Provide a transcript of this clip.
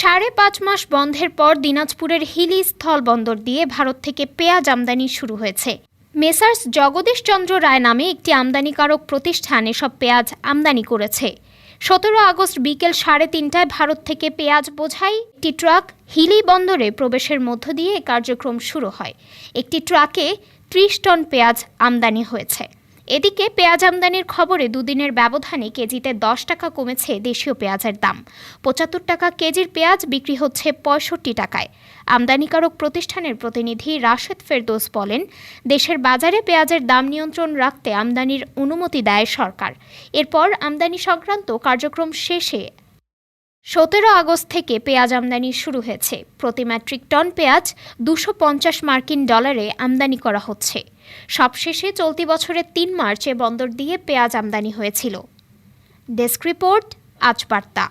সাড়ে পাঁচ মাস বন্ধের পর দিনাজপুরের হিলি স্থল বন্দর দিয়ে ভারত থেকে পেঁয়াজ আমদানি শুরু হয়েছে। মেসার্স জগদীশ চন্দ্র রায় নামে একটি আমদানিকারক প্রতিষ্ঠান এসব পেঁয়াজ আমদানি করেছে। সতেরো আগস্ট বিকেল সাড়ে তিনটায় ভারত থেকে পেঁয়াজ বোঝাই একটি ট্রাক হিলি বন্দরে প্রবেশের মধ্য দিয়ে কার্যক্রম শুরু হয়। একটি ট্রাকে ত্রিশ টন পেঁয়াজ আমদানি হয়েছে। এদিকে পেঁয়াজ আমদানির খবরে দুদিনের ব্যবধানে কেজিতে দশ টাকা কমেছে দেশীয় পেঁয়াজের দাম। পঁচাত্তর টাকা কেজির পেঁয়াজ বিক্রি হচ্ছে পঁয়ষট্টি টাকায়। আমদানিকারক প্রতিষ্ঠানের প্রতিনিধি রাশেদ ফেরদোস বলেন, দেশের বাজারে পেঁয়াজের দাম নিয়ন্ত্রণ রাখতে আমদানির অনুমতি দেয় সরকার। এরপর আমদানি সংক্রান্ত কার্যক্রম শেষে সতেরো আগস্ট থেকে পেঁয়াজ আমদানি শুরু হয়েছে। প্রতি ম্যাট্রিক টন পেঁয়াজ দুশো পঞ্চাশ মার্কিন ডলারে আমদানি করা হচ্ছে। সবশেষে চলতি বছরের তিন মার্চে বন্দর দিয়ে পেঁয়াজ আমদানি হয়েছিল। ডেস্ক রিপোর্ট, আজ বার্তা।